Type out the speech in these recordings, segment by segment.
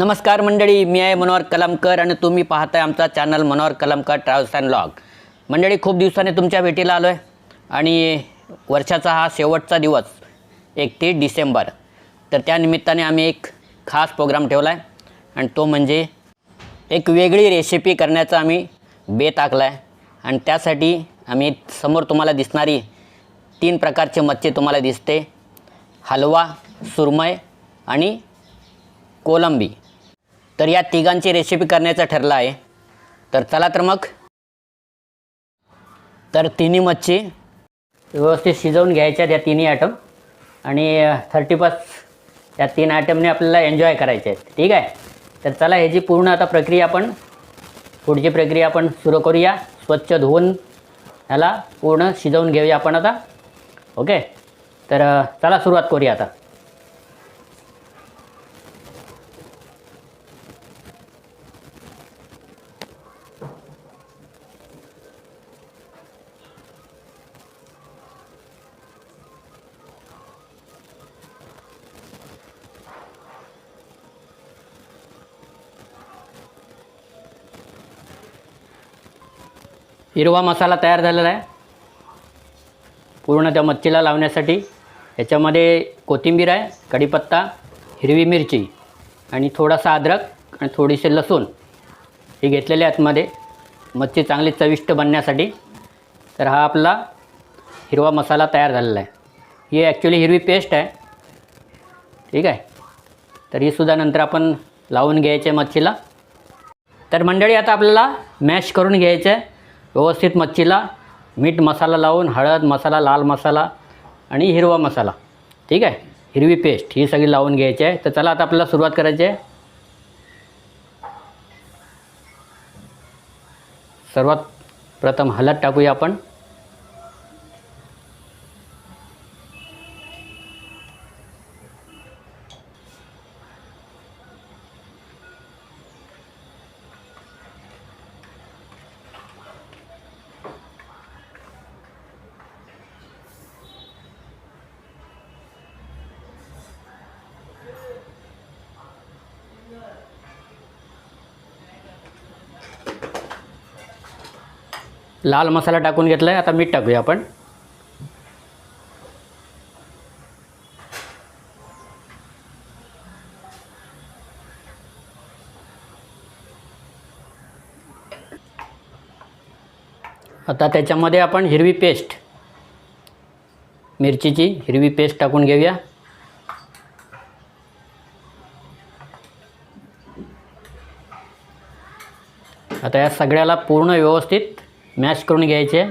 नमस्कार मंडळी मी आहे मनोहर कलमकर आणि तुम्ही पाहताय आमचा channel Manohar Kalamkar travels and log मंडळी खूप दिवसांनी तुमच्या भेटीला आलो आहे आणि वर्षाचा हा शेवटचा दिवस एकतीस डिसेंबर. तर त्या निमित्ताने आम्ही एक खास प्रोग्राम ठेवला आहे आणि तो म्हणजे एक वेगळी रेसिपी करण्याचा आम्ही बेत आखला आहे आणि त्यासाठी आम्ही समोर तुम्हाला दिसणारी तीन प्रकारचे मच्छी तुम्हाला दिसते. हलवा सुरमय आणि कोलंबी. तर या तिघांची रेसिपी करण्याचं ठरलं आहे. तर चला तर मग. तर तिन्ही मच्छी व्यवस्थित शिजवून घ्यायच्या त्या तिन्ही आयटम आणि थर्टी पास या तीन आयटमने आपल्याला एन्जॉय करायचे आहेत. ठीक आहे? तर चला ह्याची पूर्ण आता प्रक्रिया आपण पुढची प्रक्रिया आपण सुरू करूया. स्वच्छ धुवून ह्याला पूर्ण शिजवून घेऊया आपण आता. ओके तर चला सुरुवात करूया आता. हिरवा मसाला तयार झालेला आहे. पूर्ण त्या मच्छीला लावण्यासाठी याच्यामध्ये कोथिंबीर आहे कढीपत्ता हिरवी मिरची आणि थोडासा अद्रक आणि थोडीशी लसूण हे घेतलेले आतमध्ये मच्छी चांगली चविष्ट बनण्यासाठी. तर हा आपला हिरवा मसाला तयार झालेला आहे. ही ॲक्च्युली हिरवी पेस्ट आहे. ठीक आहे? तर ही सुद्धा नंतर आपण लावून घ्यायचे आहे मच्छीला. तर मंडळी आता आपल्याला मॅश करून घ्यायचं आहे. व्यवस्थित मच्छीला मीठ मसाला लावून हळद मसाला लाल मसाला आणि हिरवा मसाला. ठीक आहे? हिरवी पेस्ट ही सगळी लावून घ्यायची आहे. तर चला आता आपल्याला सुरुवात करायची आहे. सर्वात प्रथम हळद टाकूया आपण. लाल मसाला टाकून घेतला आहे आता मीठ टाकूया आपण. आता त्याच्यामध्ये आपण हिरवी पेस्ट मिरचीची हिरवी पेस्ट टाकून घेऊया. आता या सगळ्याला पूर्ण व्यवस्थित मॅश करून घ्यायचे.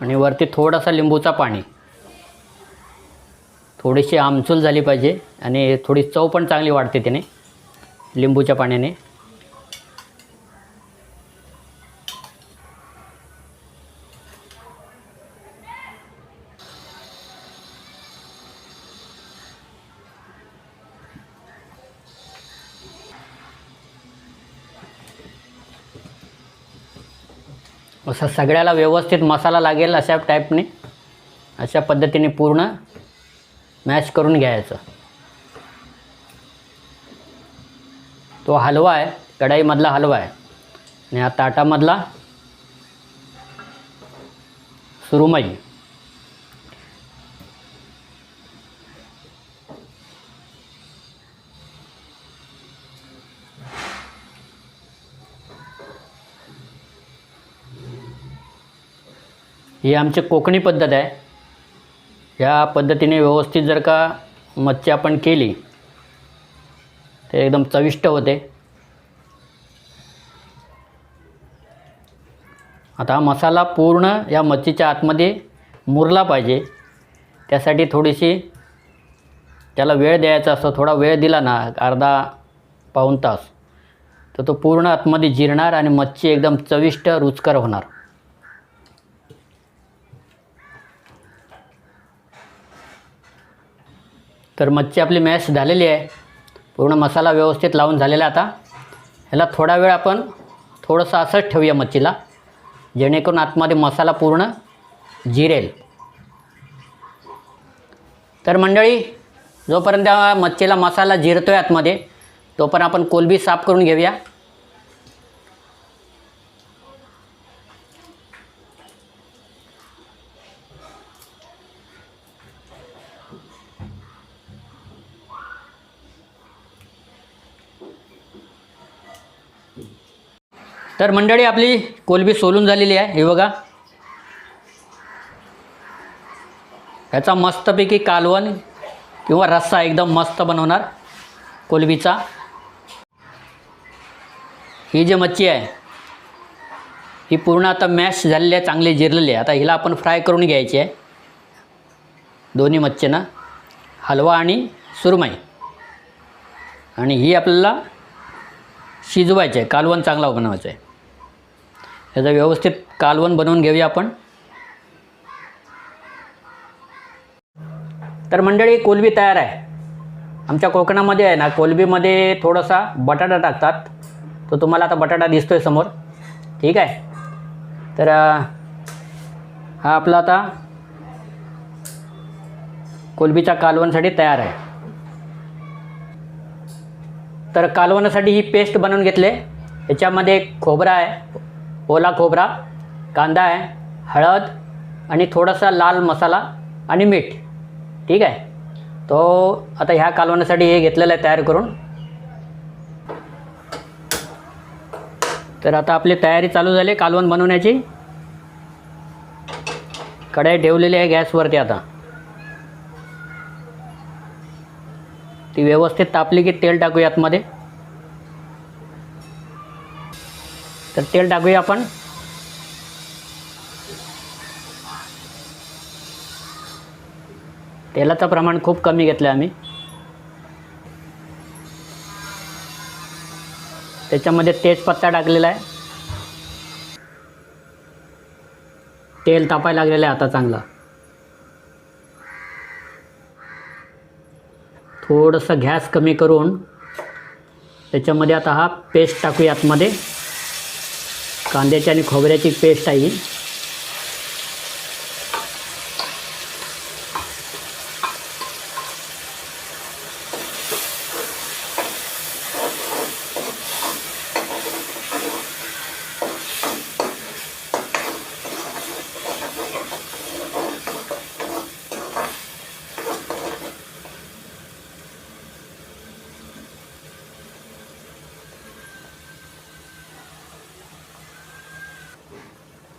आणि वरती थोडासा लिंबूचा पाणी. थोडीशी आमचूल झाली पाहिजे. आणि थोडी चव पण चांगली वाढते त्याने लिंबूच्या पाण्याने. असं सगळ्याला व्यवस्थित मसाला लागेल अशा टाईपने अशा पद्धतीने पूर्ण मॅश करून घ्यायचं. तो हलवा आहे कढाईमधला हलवा आहे. आणि हा ताटामधला सुरुमई. ही आमची कोकणी पद्धत आहे. ह्या पद्धतीने व्यवस्थित जर का मच्छी आपण केली तर एकदम चविष्ट होते. आता हा मसाला पूर्ण या मच्छीच्या आतमध्ये मुरला पाहिजे. त्यासाठी थोडीशी त्याला वेळ द्यायचा असतो थोडा वेळ दिला ना अर्धा पाऊण तास तर तो पूर्ण आतमध्ये जिरणार आणि मच्छी एकदम चविष्ट रुचकर होणार. तर मच्छी आपली मॅश झालेली आहे. पूर्ण मसाला व्यवस्थित लावून झालेला आता. ह्याला थोडा वेळ आपण थोडंसं असंच ठेवूया मच्छीला जेणेकरून आतमध्ये मसाला पूर्ण जिरेल. तर मंडळी जोपर्यंत मच्छीला मसाला जिरतो आहे आतमध्ये तोपर्यंत आपण कोलबी साफ करून घेऊया. तर मंडळी आपली कोलबी सोलून झालेली आहे. हे बघा. ह्याचा मस्तपैकी कालवण किंवा रस्सा एकदम मस्त बनवणार कोलबीचा. ही जी मच्छी आहे ही पूर्ण आता मॅश झालेली आहे चांगली जिरलेली आहे. आता हिला आपण फ्राय करून घ्यायची आहे. दोन्ही मच्छीनं हलवा आणि सुरमई. आणि ही आपल्याला शिजवायची आहे. कालवण चांगला बनवायचं आहे. याचं व्यवस्थित कालवण बनवून घेऊया आपण. तर मंडळी कोलबी तयार आहे. आमच्या कोकणामध्ये आहे ना कोलबीमध्ये थोडासा बटाटा टाकतात. तो तुम्हाला आता बटाटा दिसतो आहे समोर. ठीक आहे? तर हा आपला आता कोलबीच्या कालवणसाठी तयार आहे. तर कालवणासाठी ही पेस्ट बनवून घेतले याच्यामध्ये खोबरा आहे ओला खोबरा कांदा आहे हळद आणि थोडासा लाल मसाला आणि मीठ. ठीक आहे? तो आता ह्या कालवण्यासाठी हे घेतलेलं आहे तयार करून. तर आता आपली तयारी चालू झाली कालवण बनवण्याची. कढई ठेवलेली आहे गॅसवरती आता. ती व्यवस्थित तापली की तेल टाकूया आतमध्ये तर तेल टाकूया आपण. तेलाचं प्रमाण खूप कमी घेतलं आहे आम्ही. त्याच्यामध्ये तेजपत्ता टाकलेला आहे. तेल तापायला लागलेलं आहे आता चांगलं. थोडंसं गॅस कमी करून त्याच्यामध्ये आता हा पेस्ट टाकूया आतमध्ये. कांद्याची आणि खोबऱ्याची पेस्ट आहे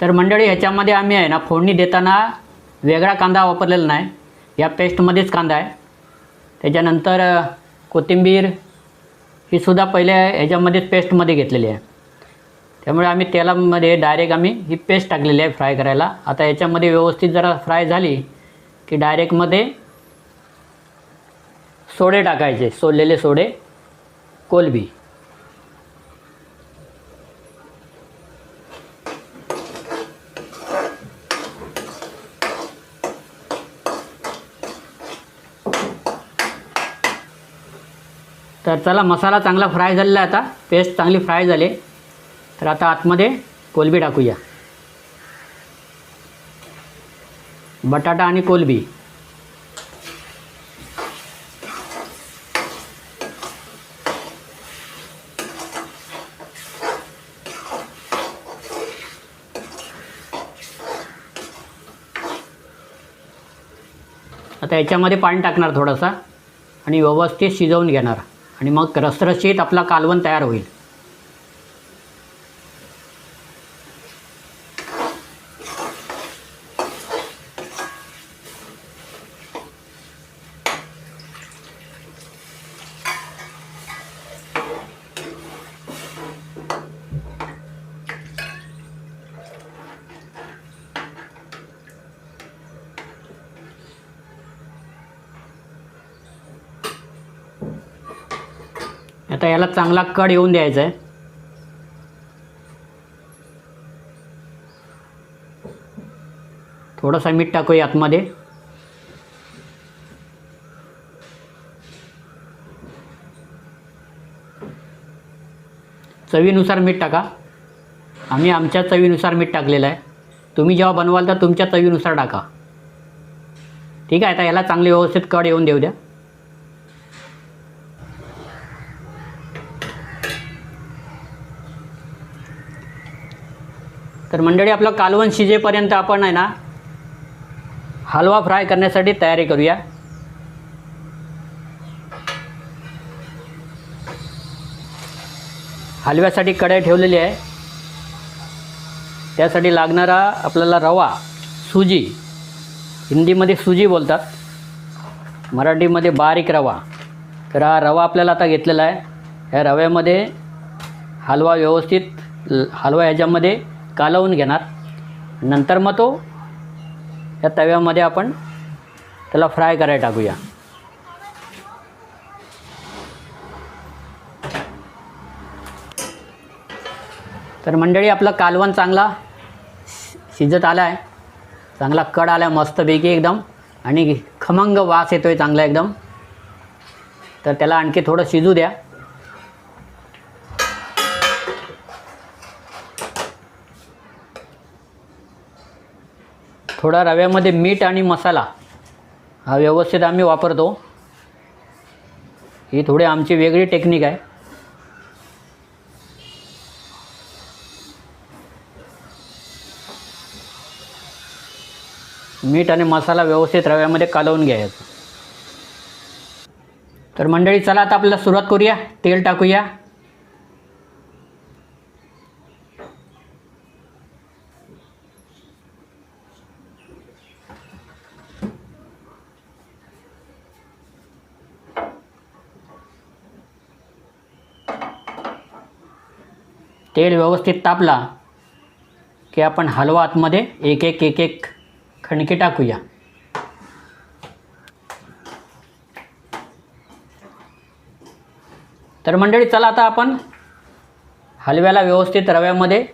तर मंडळी ह्याच्यामध्ये आम्ही आहे ना फोडणी देताना वेगळा कांदा वापरलेला नाही. या पेस्टमध्येच कांदा आहे. त्याच्यानंतर कोथिंबीर ही सुद्धा पहिले ह्याच्यामध्येच पेस्टमध्ये घेतलेली आहे. त्यामुळे आम्ही तेलामध्ये डायरेक्ट आम्ही ही पेस्ट टाकलेली आहे फ्राय करायला. आता याच्यामध्ये व्यवस्थित जरा फ्राय झाली की डायरेक्टमध्ये सोडे टाकायचे सोललेले सोडे कोलबी. तर चला मसाला चांगला फ्राय झालेला आहे आता. पेस्ट चांगली फ्राय झाली. तर आता आतमध्ये कोलबी टाकूया. बटाटा आणि कोलबी. आता याच्यामध्ये पाणी टाकणार थोडासा आणि व्यवस्थित शिजवून घेणार. आणि मग रसरशीत आपला कालवण तयार होईल. आता याला चांगला कड येऊन द्यायचा आहे थोडंसं मीठ टाकूया आतमध्ये. चवीनुसार मीठ टाका. आम्ही आमच्या चवीनुसार मीठ टाकलेलं आहे. तुम्ही जेव्हा बनवाल तर तुमच्या चवीनुसार टाका. ठीक आहे आता याला चांगली व्यवस्थित कड येऊन देऊ द्या. तर मंडळी आपलं कालवण शिजेपर्यंत आपण आहे ना हलवा फ्राय करण्यासाठी तयारी करूया. हलव्यासाठी कढई ठेवलेली आहे. त्यासाठी लागणारा आपल्याला रवा सुजी हिंदीमध्ये सुजी बोलतात मराठीमध्ये बारीक रवा. तर हा रवा आपल्याला आता घेतलेला आहे. ह्या रव्यामध्ये हलवा व्यवस्थित हलवा ह्याच्यामध्ये कालवून घेणार. नंतर मग तो या तव्यामध्ये आपण त्याला फ्राय करायला टाकूया. तर मंडळी आपलं कालवण चांगला शि- शिजत आला आहे चांगला कड आला आहे मस्तपैकी एकदम. आणि खमंग वास येतो आहे चांगला एकदम. तर त्याला आणखी थोडं शिजू द्या. थोडा रव्यामध्ये मीठ आणि मसाला हा व्यवस्थित आम्ही वापरतो. ही थोडी आमची वेगळी टेक्निक आहे. मीठ आणि मसाला व्यवस्थित रव्यामध्ये कालवून घ्यायचं. तर मंडळी चला आता आपल्याला सुरुवात करूया. तेल टाकूया. तेल व्यवस्थित तापला की आपण हलवा आतमध्ये एक एक एक एक खणके टाकूया. तर मंडळी चला आता आपण हलव्याला व्यवस्थित रव्यामध्ये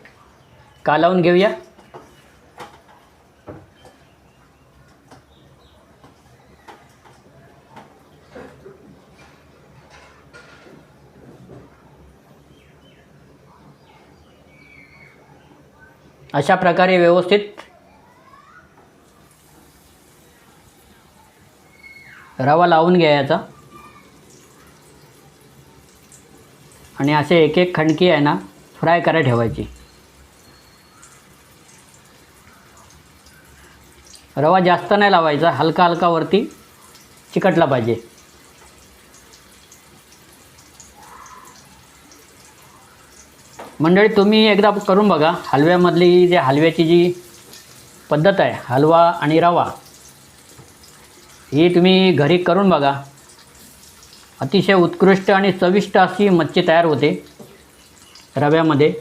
कालावून घेऊया. अशा प्रकारे व्यवस्थित रवा लावून घ्यायचा. आणि असे एक एक खणकी आहे ना फ्राय करा ठेवायची. रवा जास्त नाही लावायचा हलका हलका वरती चिकटला पाहिजे. मंडळी तुम्ही एकदा करून बघा. हलव्यामधली जे हलव्याची जी पद्धत आहे हलवा आणि रवा ही तुम्ही घरी करून बघा. अतिशय उत्कृष्ट आणि चविष्ट अशी मच्छी तयार होते रव्यामध्ये.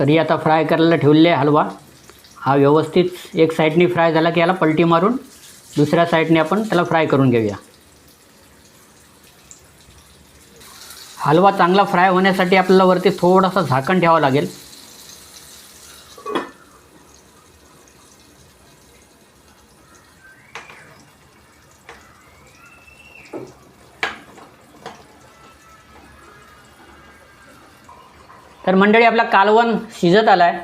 तरी आता फ्राय करायला ठेवलेला आहे हलवा. हा व्यवस्थित एक साईडनी फ्राय झाला की याला पलटी मारून दुसऱ्या साईडने आपण त्याला फ्राय करून घेऊया. हलवा चांगला फ्राय होण्यासाठी आपल्याला वरती थोडंसं झाकण ठेवावं लागेल. तर मंडळी आपला कालवण शिजत आला आहे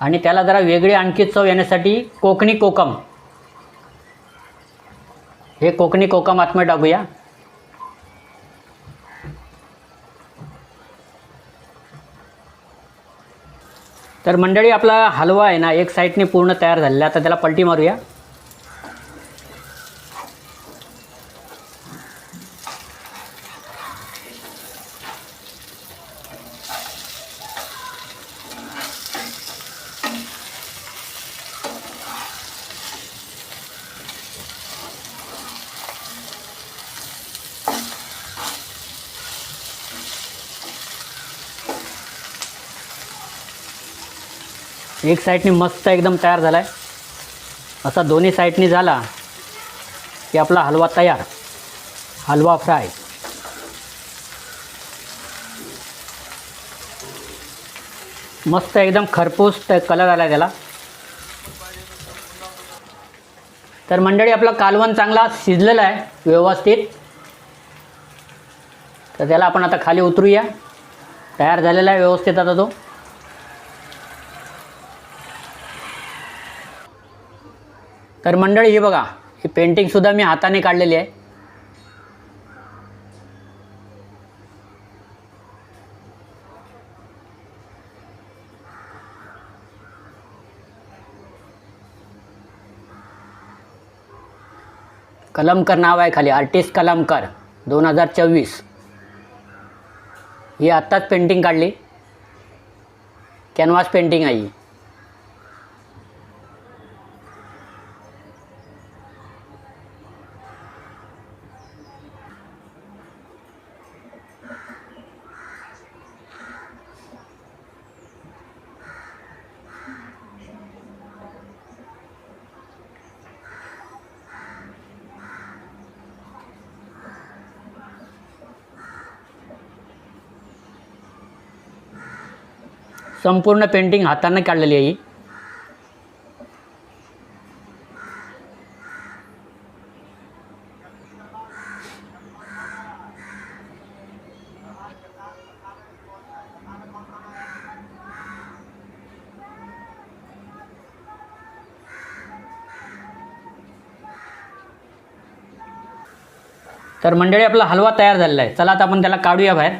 आणि त्याला जरा वेगळी आणखी चव येण्यासाठी कोकणी कोकम. हे कोकणी कोकम आतमध्ये टाकूया. तर मंडळी आपला हलवा आहे ना एक साईडने पूर्ण तयार झालेला आहे. आता त्याला पलटी मारूया. एक साईडनी मस्त एकदम तयार झाला आहे असा दोन्ही साईडनी झाला की आपला हलवा तयार. हलवा फ्राय. मस्त एकदम खरपूस कलर आला त्याला. तर मंडळी आपला कालवण चांगला शिजलेला आहे व्यवस्थित. तर त्याला आपण आता खाली उतरूया. तयार झालेला आहे व्यवस्थित आता तो. तर मंडळी ही बघा ही पेंटिंगसुद्धा मी हाताने काढलेली आहे. कलमकर नाव आहे खाली आर्टिस्ट कलमकर दोन हजार चोवीस. ही आत्ताच पेंटिंग काढली. कॅनव्हास पेंटिंग आहे संपूर्ण पेंटिंग हाताने काढलेली आहे ही. तर मंडळी आपला हलवा तयार झालेला आहे. चला आता आपण त्याला काढूया बाहेर.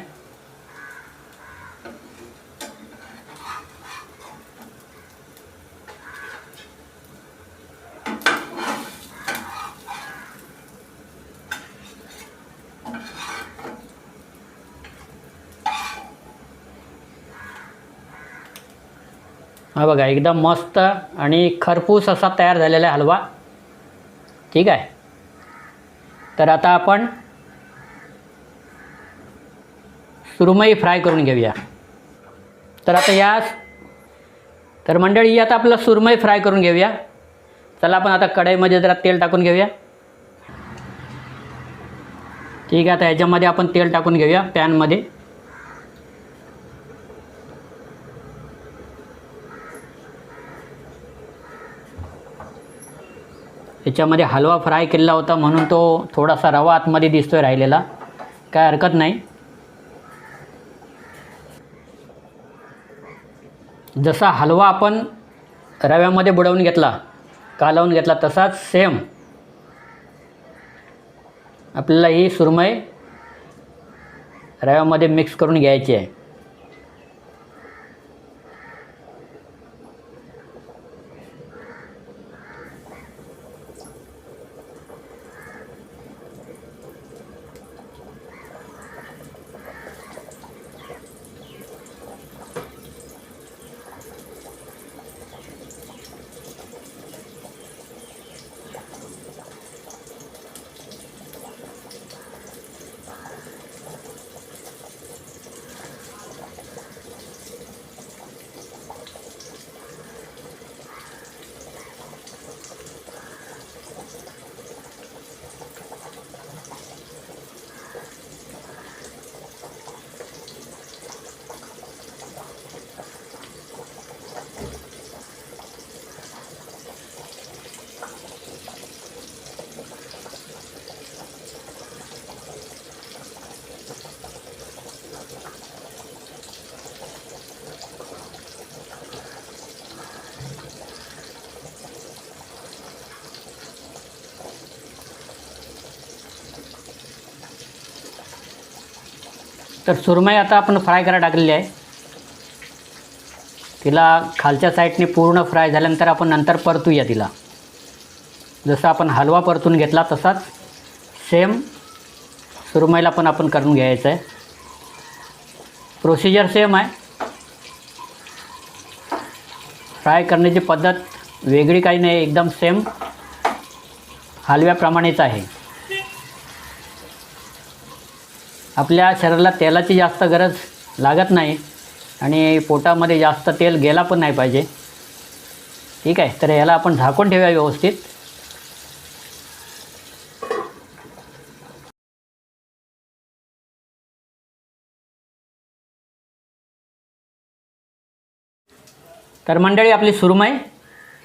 बघा एकदम मस्त आणि खरपूस असा तयार झालेला आहे हलवा. ठीक आहे? तर आता आपण सुरमई फ्राय करून घेऊया. तर आता या तर मंडळी आता आपलं सुरमई फ्राय करून घेऊया. चला आपण आता कढईमध्ये जरा तेल टाकून घेऊया. ठीक आहे आता ह्याच्यामध्ये आपण तेल टाकून घेऊया पॅनमध्ये. याच्यामध्ये हलवा फ्राय केलेला होता म्हणून तो थोडासा रवा आतमध्ये दिसतोय राहिलेला. काय हरकत नाही. जसा हलवा आपण रव्यामध्ये बुडवून घेतला कालवून घेतला तसाच सेम आपल्याला ही सुरमई रव्यामध्ये मिक्स करून घ्यायची आहे. तर सुरमई आता आपण फ्राय करायला टाकलेली आहे. तिला खालच्या साईडने पूर्ण फ्राय झाल्यानंतर आपण नंतर परतूया तिला. जसं आपण हलवा परतून घेतला तसाच सेम सुरमईला पण आपण करून घ्यायचं आहे. प्रोसिजर सेम आहे. फ्राय करण्याची पद्धत वेगळी काही नाही एकदम सेम हलव्याप्रमाणेच आहे. आपल्या शरीराला तेलाची जास्त गरज लागत नाही आणि पोटामध्ये जास्त तेल गेला पण नाही पाहिजे. ठीक आहे? तर याला आपण झाकून ठेवूया व्यवस्थित. तर मंडळी आपली सुरमई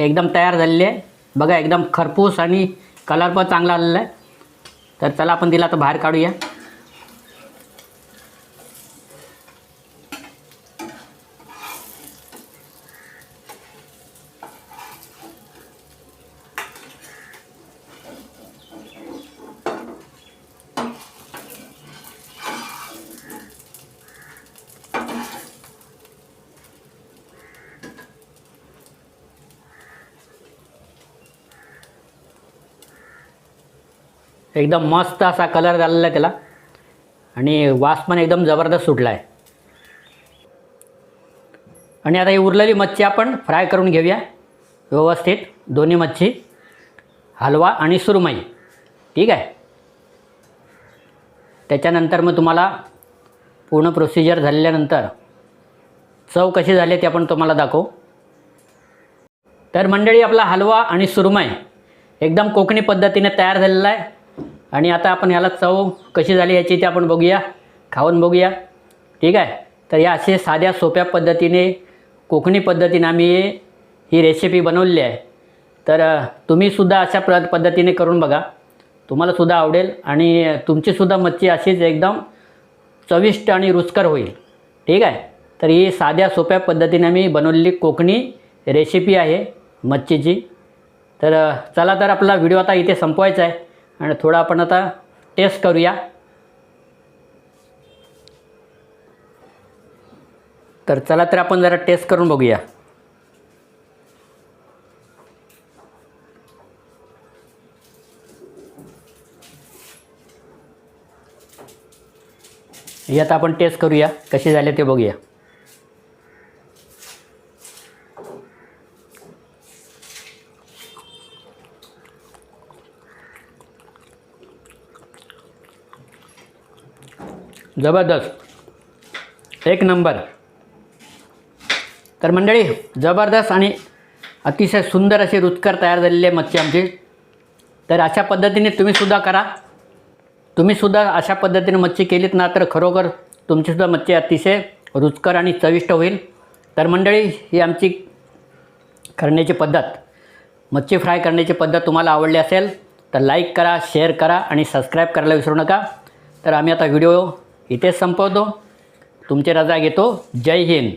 एकदम तयार झालेली आहे. बघा एकदम खरपूस आणि कलर पण चांगला आलेला आहे. तर चला आपण तिला आता बाहेर काढूया. एकदम मस्त असा कलर झालेला आहे त्याला. आणि वास पण एकदम जबरदस्त सुटला आहे आणि आता ही उरलेली मच्छी आपण फ्राय करून घेऊया. व्यवस्थित. दोन्ही मच्छी. हलवा आणि सुरमई. ठीक आहे? त्याच्यानंतर मग तुम्हाला पूर्ण प्रोसिजर झाल्यानंतर चव कशी झाली ते आपण तुम्हाला दाखवू. तर मंडळी आपला हलवा आणि सुरमई एकदम कोकणी पद्धतीने तयार झालेला आहे. आणि आता आपण ह्याला चव कशी झाली याची ते आपण बघूया. खाऊन बघूया. ठीक आहे? तर या असे साध्या सोप्या पद्धतीने कोकणी पद्धतीने आम्ही ही रेसिपी बनवली आहे. तर तुम्हीसुद्धा अशा प्र पद्धतीने करून बघा. तुम्हालासुद्धा आवडेल आणि तुमचीसुद्धा मच्छी अशीच एकदम चविष्ट आणि रुचकर होईल. ठीक आहे? तर ही साध्या सोप्या पद्धतीने आम्ही बनवलेली कोकणी रेसिपी आहे मच्छीची. तर चला तर आपला व्हिडिओ आता इथे संपवायचा आहे. आणि थोडं आपण आता टेस्ट करूया. तर चला तर आपण जरा टेस्ट करून बघूया. यात आपण टेस्ट करूया कसे झाले ते बघूया. जबरदस्त। एक नंबर। तर मंडळी जबरदस्त आणि अतिशय सुंदर असे रुचकर तयार झालेले आहे मच्छी आमची. तर अशा पद्धतीने तुम्हीसुद्धा करा. तुम्हीसुद्धा अशा पद्धतीने मच्छी केलीत ना तर खरोखर तुमचीसुद्धा मच्छी अतिशय रुचकर आणि चविष्ट होईल. तर मंडळी ही आमची करण्याची पद्धत. मच्छी फ्राय करण्याची पद्धत तुम्हाला आवडली असेल तर लाईक करा शेअर करा आणि सबस्क्राईब करायला विसरू नका. तर आम्ही आता व्हिडिओ इथेच संपवतो. तुमची रजा घेतो. जय हिंद.